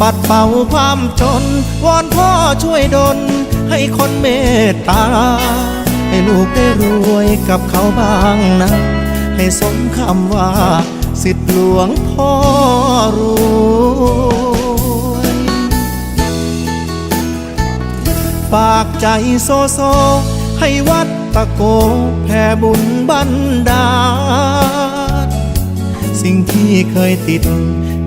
ปัดเป่าความจน วอนพ่อช่วยดล ให้คนเมตตา ให้ลูกได้รวยกับเขาบ้างนะ ให้สมคำว่า สิทธิหลวงพ่อรวยฝากใจโซโซ ให้วัดตะโกแผ่บุญบันดาลสิ่งที่เคยติด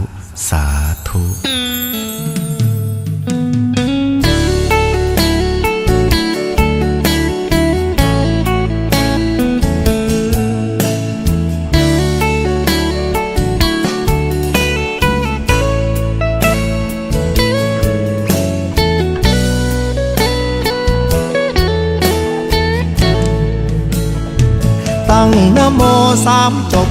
ธุสาธุตั้งนะโมสามจบ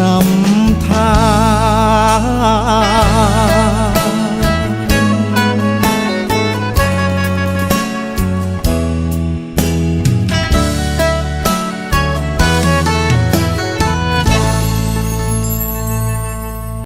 น